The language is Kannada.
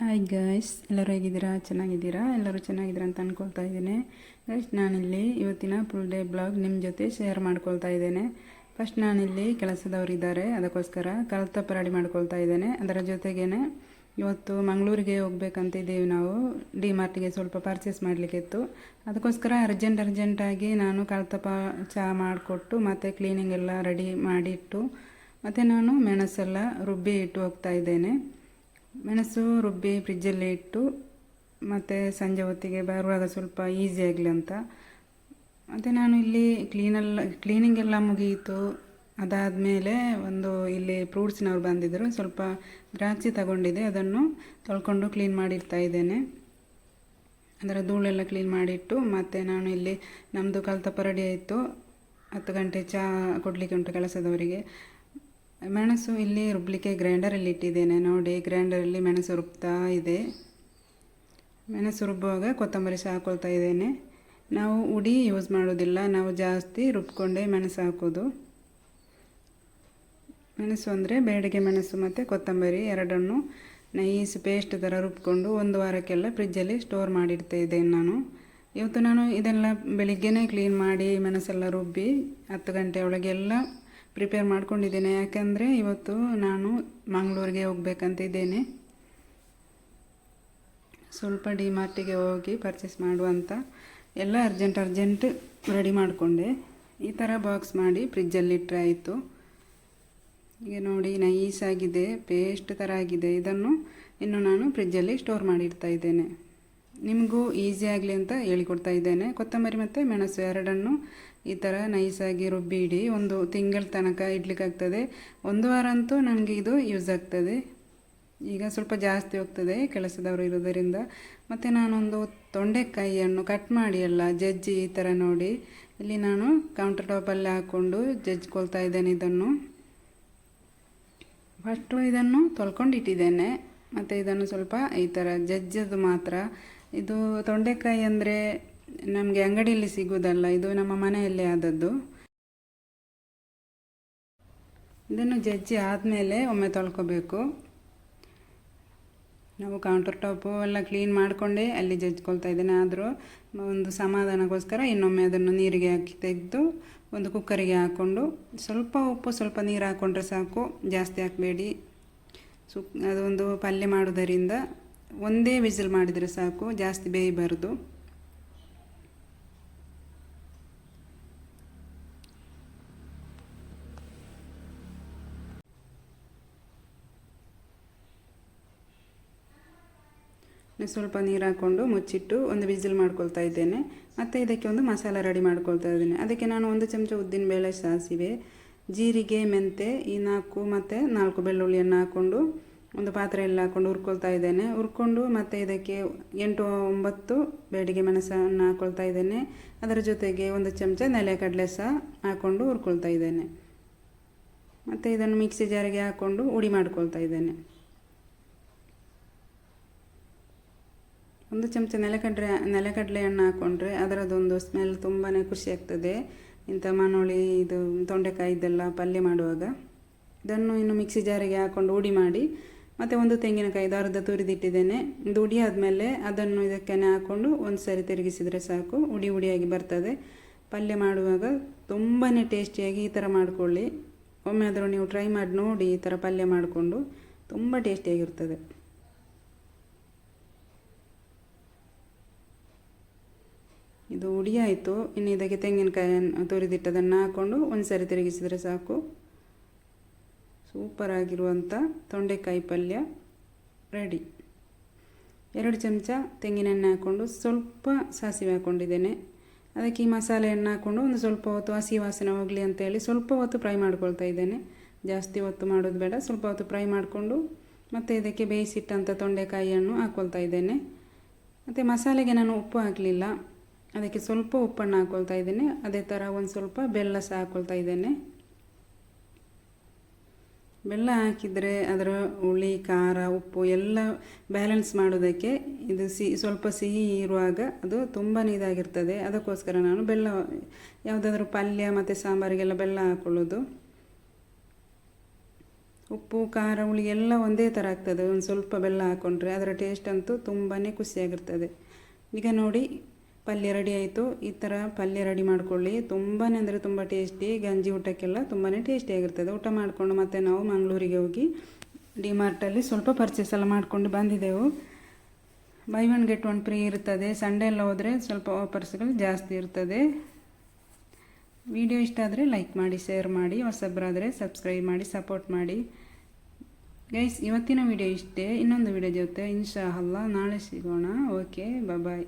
ಹಾಯ್ ಗೈಸ್ ಎಲ್ಲರೂ ಹೇಗಿದ್ದೀರಾ? ಚೆನ್ನಾಗಿದ್ದೀರಾ? ಎಲ್ಲರೂ ಚೆನ್ನಾಗಿದ್ದೀರಾ ಅಂತ ಅಂದ್ಕೊಳ್ತಾ ಇದ್ದೀನಿ. ಗೈಸ್ ನಾನಿಲ್ಲಿ ಇವತ್ತಿನ ಫುಲ್ ಡೇ ಬ್ಲಾಗ್ ನಿಮ್ಮ ಜೊತೆ ಶೇರ್ ಮಾಡ್ಕೊಳ್ತಾ ಇದ್ದೇನೆ. ಫಸ್ಟ್ ನಾನಿಲ್ಲಿ ಕೆಲಸದವರು ಇದ್ದಾರೆ. ಅದಕ್ಕೋಸ್ಕರ ಕಲ್ತ ಪರಾಡಿ ಮಾಡ್ಕೊಳ್ತಾ ಇದ್ದೇನೆ. ಅದರ ಜೊತೆಗೇನೆ ಇವತ್ತು ಮಂಗಳೂರಿಗೆ ಹೋಗ್ಬೇಕಂತಿದ್ದೀವಿ ನಾವು. ಡಿ ಮಾರ್ಟಿಗೆ ಸ್ವಲ್ಪ ಪರ್ಚೇಸ್ ಮಾಡಲಿಕ್ಕಿತ್ತು ಅದಕ್ಕೋಸ್ಕರ ಅರ್ಜೆಂಟ್ ಅರ್ಜೆಂಟಾಗಿ ನಾನು ಕಲ್ತಪ ಚಹಾ ಮಾಡಿಕೊಟ್ಟು ಮತ್ತು ಕ್ಲೀನಿಂಗ್ ಎಲ್ಲ ರೆಡಿ ಮಾಡಿಟ್ಟು ಮತ್ತು ನಾನು ಮೆಣಸೆಲ್ಲ ರುಬ್ಬಿ ಇಟ್ಟು ಹೋಗ್ತಾ ಇದ್ದೇನೆ. ಮೆಣಸು, ರುಬ್ಬಿ ಫ್ರಿಜ್ಜಲ್ಲಿ ಇಟ್ಟು, ಮತ್ತು ಸಂಜೆ ಹೊತ್ತಿಗೆ ಬರುವಾಗ ಸ್ವಲ್ಪ ಈಸಿ ಆಗಲಿ ಅಂತ. ಮತ್ತು ನಾನು ಇಲ್ಲಿ ಕ್ಲೀನೆಲ್ಲ ಕ್ಲೀನಿಂಗ್ ಎಲ್ಲ ಮುಗಿಯಿತು ಅದಾದಮೇಲೆ ಒಂದು ಇಲ್ಲಿ ಫ್ರೂಟ್ಸ್ನವ್ರು ಬಂದಿದ್ದರು. ಸ್ವಲ್ಪ ದ್ರಾಕ್ಷಿ ತಗೊಂಡಿದ್ದೆ. ಅದನ್ನು ತೊಳ್ಕೊಂಡು ಕ್ಲೀನ್ ಮಾಡಿರ್ತಾ ಇದ್ದೇನೆ. ಅದರ ಧೂಳೆಲ್ಲ ಕ್ಲೀನ್ ಮಾಡಿಟ್ಟು, ಮತ್ತು ನಾನು ಇಲ್ಲಿ ನಮ್ಮದು ಕಲ್ತಪ್ಪ ರೆಡಿ ಆಯಿತು. ಹತ್ತು ಗಂಟೆ ಚಹಾ ಕೊಡಲಿಕ್ಕೆ ಉಂಟು ಕೆಲಸದವರಿಗೆ. ಮೆಣಸು ಇಲ್ಲಿ ರುಬ್ಬಲಿಕ್ಕೆ ಗ್ರೈಂಡರಲ್ಲಿ ಇಟ್ಟಿದ್ದೇನೆ. ನೋಡಿ ಗ್ರೈಂಡರಲ್ಲಿ ಮೆಣಸು ರುಬ್ತಾ ಇದೆ. ಮೆಣಸು ರುಬ್ಬುವಾಗ ಕೊತ್ತಂಬರಿ ಸಹ ಹಾಕೊಳ್ತಾ ಇದ್ದೇನೆ. ನಾವು ಉಡಿ ಯೂಸ್ ಮಾಡೋದಿಲ್ಲ ನಾವು ಜಾಸ್ತಿ ರುಬ್ಕೊಂಡೇ ಮೆಣಸು ಹಾಕೋದು. ಮೆಣಸು ಅಂದರೆ ಬೇಡಿಗೆ ಮೆಣಸು ಮತ್ತು ಕೊತ್ತಂಬರಿ ಎರಡನ್ನು ನೈಸ್ ಪೇಸ್ಟ್ ಥರ ರುಬ್ಕೊಂಡು ಒಂದು ವಾರಕ್ಕೆಲ್ಲ ಫ್ರಿಜ್ಜಲ್ಲಿ ಸ್ಟೋರ್ ಮಾಡಿಡ್ತಾ ಇದ್ದೇನೆ ನಾನು. ಇವತ್ತು ನಾನು ಇದೆಲ್ಲ ಬೆಳಿಗ್ಗೆನೇ ಕ್ಲೀನ್ ಮಾಡಿ ಮೆಣಸೆಲ್ಲ ರುಬ್ಬಿ ಹತ್ತು ಗಂಟೆ ಒಳಗೆಲ್ಲ ಪ್ರಿಪೇರ್ ಮಾಡ್ಕೊಂಡಿದ್ದೇನೆ. ಯಾಕೆಂದರೆ ಇವತ್ತು ನಾನು ಮಂಗಳೂರಿಗೆ ಹೋಗ್ಬೇಕಂತಿದ್ದೇನೆ ಸ್ವಲ್ಪ ಡಿ ಮಾರ್ಟಿಗೆ ಹೋಗಿ ಪರ್ಚೇಸ್ ಮಾಡುವಂಥ ಎಲ್ಲ ಅರ್ಜೆಂಟ್ ಅರ್ಜೆಂಟ್ ರೆಡಿ ಮಾಡಿಕೊಂಡೆ. ಈ ಥರ ಬಾಕ್ಸ್ ಮಾಡಿ ಫ್ರಿಜ್ಜಲ್ಲಿ ಇಟ್ಟರೆ ಆಯಿತು. ಈಗ ನೋಡಿ ನೈಸ್ ಆಗಿದೆ ಪೇಸ್ಟ್ ಥರ ಆಗಿದೆ. ಇದನ್ನು ಇನ್ನು ನಾನು ಫ್ರಿಜ್ಜಲ್ಲಿ ಸ್ಟೋರ್ ಮಾಡಿಡ್ತಾ ಇದ್ದೇನೆ. ನಿಮಗೂ ಈಸಿ ಆಗಲಿ ಅಂತ ಹೇಳಿಕೊಡ್ತಾ ಇದ್ದೇನೆ. ಕೊತ್ತಂಬರಿ ಮತ್ತು ಮೆಣಸು ಎರಡನ್ನು ಈ ಥರ ನೈಸಾಗಿ ರುಬ್ಬಿ ಇಡಿ. ಒಂದು ತಿಂಗಳ ತನಕ ಇಡ್ಲಿಕ್ಕಾಗ್ತದೆ. ಒಂದು ವಾರ ಅಂತೂ ನನಗೆ ಇದು ಯೂಸ್ ಆಗ್ತದೆ. ಈಗ ಸ್ವಲ್ಪ ಜಾಸ್ತಿ ಹೋಗ್ತದೆ ಕೆಲಸದವರು ಇರೋದರಿಂದ. ಮತ್ತು ನಾನೊಂದು ತೊಂಡೆಕಾಯಿಯನ್ನು ಕಟ್ ಮಾಡಿ ಎಲ್ಲ, ಜಜ್ಜಿ ಈ ಥರ ನೋಡಿ. ಇಲ್ಲಿ ನಾನು ಕೌಂಟರ್ ಟಾಪಲ್ಲಿ ಹಾಕ್ಕೊಂಡು ಜಜ್ಕೊಳ್ತಾ ಇದ್ದೇನೆ ಇದನ್ನು. ಫಸ್ಟು ಇದನ್ನು ತೊಳ್ಕೊಂಡು ಇಟ್ಟಿದ್ದೇನೆ. ಮತ್ತು ಇದನ್ನು ಸ್ವಲ್ಪ ಈ ಥರ ಜಜ್ಜದು ಮಾತ್ರ. ಇದು ತೊಂಡೆಕಾಯಿ ಅಂದರೆ ನಮಗೆ ಅಂಗಡಿಯಲ್ಲಿ ಸಿಗೋದಲ್ಲ ಇದು ನಮ್ಮ ಮನೆಯಲ್ಲೇ ಆದದ್ದು. ಇದನ್ನು ಜಜ್ಜಿ ಆದಮೇಲೆ ಒಮ್ಮೆ ತೊಳ್ಕೊಬೇಕು. ನಾವು ಕೌಂಟರ್ ಟಾಪು ಎಲ್ಲ ಕ್ಲೀನ್ ಮಾಡಿಕೊಂಡೇ ಅಲ್ಲಿ ಜಜ್ಕೊಳ್ತಾ ಇದ್ದೇನೆ. ಆದರೂ ಒಂದು ಸಮಾಧಾನಕ್ಕೋಸ್ಕರ ಇನ್ನೊಮ್ಮೆ ಅದನ್ನು ನೀರಿಗೆ ಹಾಕಿ ತೆಗೆದು ಒಂದು ಕುಕ್ಕರಿಗೆ ಹಾಕ್ಕೊಂಡು ಸ್ವಲ್ಪ ಉಪ್ಪು, ಸ್ವಲ್ಪ ನೀರು ಹಾಕ್ಕೊಂಡ್ರೆ ಸಾಕು. ಜಾಸ್ತಿ ಹಾಕಬೇಡಿ. ಸು ಅದೊಂದು ಪಲ್ಯ ಮಾಡೋದರಿಂದ ಒಂದೇ ವಿಸಿಲ್ ಮಾಡಿದರೆ ಸಾಕು. ಜಾಸ್ತಿ ಬೇಯಬಾರ್ದು. ಸ್ವಲ್ಪ ನೀರು ಹಾಕ್ಕೊಂಡು ಮುಚ್ಚಿಟ್ಟು ಒಂದು ವಿಸಿಲ್ ಮಾಡ್ಕೊಳ್ತಾ ಇದ್ದೇನೆ. ಮತ್ತು ಇದಕ್ಕೆ ಒಂದು ಮಸಾಲ ರೆಡಿ ಮಾಡ್ಕೊಳ್ತಾ ಇದ್ದೇನೆ. ಅದಕ್ಕೆ ನಾನು ಒಂದು ಚಮಚ ಉದ್ದಿನಬೇಳೆ ಸಾಸಿವೆ, ಜೀರಿಗೆ, ಮೆಂತೆ, ಈ ನಾಲ್ಕು ಮತ್ತು ನಾಲ್ಕು ಬೆಳ್ಳುಳ್ಳಿಯನ್ನು ಹಾಕ್ಕೊಂಡು ಒಂದು ಪಾತ್ರೆಯಲ್ಲಿ ಹಾಕ್ಕೊಂಡು ಹುರ್ಕೊಳ್ತಾ ಇದ್ದೇನೆ. ಹುರ್ಕೊಂಡು ಮತ್ತು ಇದಕ್ಕೆ ಎಂಟು ಒಂಬತ್ತು ಬೇಡಿಗೆ ಮೆಣಸನ್ನು ಹಾಕ್ಕೊಳ್ತಾ ಇದ್ದೇನೆ. ಅದರ ಜೊತೆಗೆ ಒಂದು ಚಮಚ ನೆಲೆಕಡಲೆ ಸಹ ಹಾಕ್ಕೊಂಡು ಹುರ್ಕೊಳ್ತಾ ಇದ್ದೇನೆ. ಮತ್ತು ಇದನ್ನು ಮಿಕ್ಸಿ ಜಾರಿಗೆ ಹಾಕ್ಕೊಂಡು ಉಡಿ ಮಾಡ್ಕೊಳ್ತಾ ಇದ್ದೇನೆ. ಒಂದು ಚಮಚ ನೆಲಕಡಲೆ ನೆಲಕಡಲೆ ಹಣ್ಣು ಹಾಕ್ಕೊಂಡ್ರೆ ಅದರದ್ದೊಂದು ಸ್ಮೆಲ್ ತುಂಬಾ ಖುಷಿ ಆಗ್ತದೆ. ಇಂಥ ಮನೋಳಿ, ಇದು ತೊಂಡೆಕಾಯಿ ಇದೆಲ್ಲ ಪಲ್ಯ ಮಾಡುವಾಗ. ಇದನ್ನು ಇನ್ನು ಮಿಕ್ಸಿ ಜಾರಿಗೆ ಹಾಕ್ಕೊಂಡು ಉಡಿ ಮಾಡಿ, ಮತ್ತು ಒಂದು ತೆಂಗಿನಕಾಯಿ ದಾರದ ತುರಿದಿಟ್ಟಿದ್ದೇನೆ. ಇದು ಉಡಿ ಆದಮೇಲೆ ಅದನ್ನು ಇದಕ್ಕೆ ಹಾಕ್ಕೊಂಡು ಒಂದು ಸರಿ ತಿರುಗಿಸಿದರೆ ಸಾಕು. ಉಡಿ ಉಡಿಯಾಗಿ ಬರ್ತದೆ. ಪಲ್ಯ ಮಾಡುವಾಗ ತುಂಬಾ ಟೇಸ್ಟಿಯಾಗಿ ಈ ಥರ ಮಾಡಿಕೊಳ್ಳಿ. ಒಮ್ಮೆ ಆದರೂ ನೀವು ಟ್ರೈ ಮಾಡಿ ನೋಡಿ ಈ ಥರ ಪಲ್ಯ ಮಾಡಿಕೊಂಡು. ತುಂಬ ಟೇಸ್ಟಿಯಾಗಿರ್ತದೆ. ಇದು ಉಡಿ ಆಯಿತು. ಇನ್ನು ಇದಕ್ಕೆ ತೆಂಗಿನಕಾಯನ್ನು ತುರಿದಿಟ್ಟದನ್ನು ಹಾಕ್ಕೊಂಡು ಒಂದು ಸರಿ ತಿರುಗಿಸಿದರೆ ಸಾಕು. ಸೂಪರಾಗಿರುವಂಥ ತೊಂಡೆಕಾಯಿ ಪಲ್ಯ ರೆಡಿ ಎರಡು ಚಮಚ ತೆಂಗಿನೆಣ್ಣೆ ಹಾಕ್ಕೊಂಡು ಸ್ವಲ್ಪ ಸಾಸಿವೆ ಹಾಕ್ಕೊಂಡಿದ್ದೇನೆ ಅದಕ್ಕೆ ಈ ಮಸಾಲೆಯನ್ನು ಹಾಕ್ಕೊಂಡು ಒಂದು ಸ್ವಲ್ಪ ಹೊತ್ತು ಹಸಿ ವಾಸನೆ ಹೋಗಲಿ ಅಂತೇಳಿ ಸ್ವಲ್ಪ ಹೊತ್ತು ಫ್ರೈ ಮಾಡ್ಕೊಳ್ತಾ ಇದ್ದೇನೆ. ಜಾಸ್ತಿ ಹೊತ್ತು ಮಾಡೋದು ಬೇಡ, ಸ್ವಲ್ಪ ಹೊತ್ತು ಫ್ರೈ ಮಾಡಿಕೊಂಡು ಮತ್ತು ಇದಕ್ಕೆ ಬೇಯಿಸಿಟ್ಟಂಥ ತೊಂಡೆಕಾಯಿಯನ್ನು ಹಾಕ್ಕೊಳ್ತಾ ಇದ್ದೇನೆ. ಮತ್ತು ಮಸಾಲೆಗೆ ನಾನು ಉಪ್ಪು ಹಾಕಲಿಲ್ಲ. ಅದಕ್ಕೆ ಸ್ವಲ್ಪ ಉಪ್ಪನ್ನು ಹಾಕ್ಕೊಳ್ತಾ ಇದ್ದೇನೆ. ಅದೇ ಥರ ಒಂದು ಸ್ವಲ್ಪ ಬೆಲ್ಲ ಸಹ ಹಾಕ್ಕೊಳ್ತಾ ಇದ್ದೇನೆ. ಬೆಲ್ಲ ಹಾಕಿದರೆ ಅದರ ಹುಳಿ, ಖಾರ, ಉಪ್ಪು ಎಲ್ಲ ಬ್ಯಾಲೆನ್ಸ್ ಮಾಡೋದಕ್ಕೆ ಇದು ಸಿಹಿ ಸ್ವಲ್ಪ ಸಿಹಿ ಇರುವಾಗ ಅದು ತುಂಬಾ ಇದಾಗಿರ್ತದೆ ಅದಕ್ಕೋಸ್ಕರ ನಾನು ಬೆಲ್ಲ, ಯಾವುದಾದ್ರೂ ಪಲ್ಯ ಮತ್ತು ಸಾಂಬಾರಿಗೆಲ್ಲ ಬೆಲ್ಲ ಹಾಕ್ಕೊಳ್ಳೋದು ಉಪ್ಪು, ಖಾರ, ಹುಳಿ ಎಲ್ಲ ಒಂದೇ ಥರ ಆಗ್ತದೆ. ಒಂದು ಸ್ವಲ್ಪ ಬೆಲ್ಲ ಹಾಕ್ಕೊಂಡ್ರೆ ಅದರ ಟೇಸ್ಟ್ ಅಂತೂ ತುಂಬಾ ಖುಷಿಯಾಗಿರ್ತದೆ. ಈಗ ನೋಡಿ ಪಲ್ಯ ರೆಡಿ ಆಯಿತು. ಈ ಥರ ಪಲ್ಯ ರೆಡಿ ಮಾಡ್ಕೊಳ್ಳಿ. ತುಂಬಾ ಅಂದರೆ ತುಂಬ ಟೇಸ್ಟಿ ಗಂಜಿ ಊಟಕ್ಕೆಲ್ಲ ತುಂಬಾ ಟೇಸ್ಟಿಯಾಗಿರ್ತದೆ ಊಟ ಮಾಡಿಕೊಂಡು ಮತ್ತೆ ನಾವು ಮಂಗಳೂರಿಗೆ ಹೋಗಿ ಡಿ ಮಾರ್ಟಲ್ಲಿ ಸ್ವಲ್ಪ ಪರ್ಚೇಸ್ ಎಲ್ಲ ಮಾಡಿಕೊಂಡು ಬಂದಿದ್ದೆವು. Buy one get one free ಇರ್ತದೆ. ಸಂಡೇ ಎಲ್ಲ ಹೋದರೆ ಸ್ವಲ್ಪ ಆಫರ್ಸ್ಗಳು ಜಾಸ್ತಿ ಇರ್ತದೆ. ವಿಡಿಯೋ ಇಷ್ಟ ಆದರೆ ಲೈಕ್ ಮಾಡಿ ಶೇರ್ ಮಾಡಿ. ಹೊಸಬ್ರಾದರೆ ಸಬ್ಸ್ಕ್ರೈಬ್ ಮಾಡಿ ಸಪೋರ್ಟ್ ಮಾಡಿ. ಗೈಸ್ ಇವತ್ತಿನ ವಿಡಿಯೋ ಇಷ್ಟೇ. ಇನ್ನೊಂದು ವಿಡಿಯೋ ಜೊತೆ ಇನ್ಶಾ ಅಲ್ಲ ನಾಳೆ ಸಿಗೋಣ. Okay bye